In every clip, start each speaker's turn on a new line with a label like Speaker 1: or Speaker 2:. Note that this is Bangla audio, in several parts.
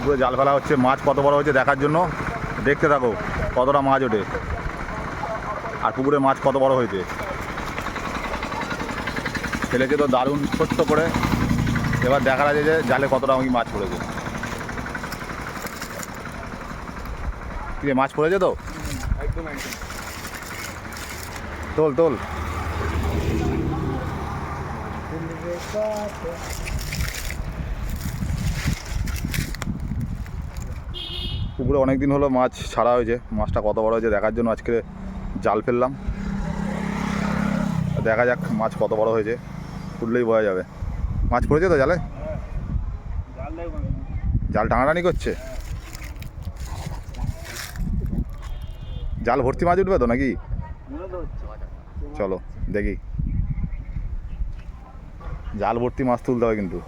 Speaker 1: পুকুরে জাল ফেলা হচ্ছে মাছ কত বড় হয়েছে দেখার জন্য। দেখতে থাকো কতটা মাছ ওঠে। আর পুকুরে মাছ কত বড় হয়েছে। ছেলেকে তো দারুণ ছোট্ট করে। এবার দেখা যাচ্ছে যে জালে কতটা আমি মাছ পড়েছে। মাছ পড়েছে তো?
Speaker 2: একদম একদম।
Speaker 1: তোল তোল। পুকুরে অনেক দিন হলো মাছ ছাড়া হয়েছে। মাছটা কত বড় হয়েছে দেখার জন্য আজকে জাল ফেললাম। দেখা যাক মাছ কত বড় হয়েছে উঠলেই বোঝা যাবে। মাছ পড়েছে তো জালে?
Speaker 2: জাল
Speaker 1: টানাটানি করছে? জাল ভর্তি মাছ উঠবে তো নাকি? চলো, দেখি। জাল ভর্তি মাছ তুলতে হবে কিন্তু।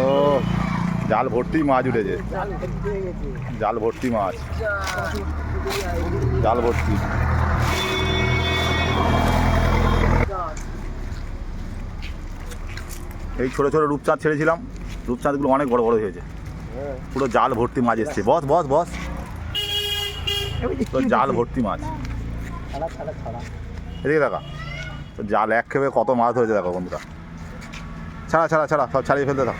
Speaker 1: ও, জাল ভর্তি মাছ উঠেছে।
Speaker 2: জাল ভর্তি
Speaker 1: মাছ। জাল ভর্তি। এই ছোট ছোট রূপচাঁদ ছেড়েছিলাম। রূপচাঁদগুলো অনেক বড় বড় হয়েছে। পুরো জাল ভর্তি মাছ এসছে। বস বস বস। তো জাল ভর্তি মাছ। এদিকে দেখা। তো জাল এক খেপে কত মাছ ধরেছে দেখো বন্ধুরা। ছাড়া ছাড়া ছাড়া সব ছাড়িয়ে ফেলতে দাও।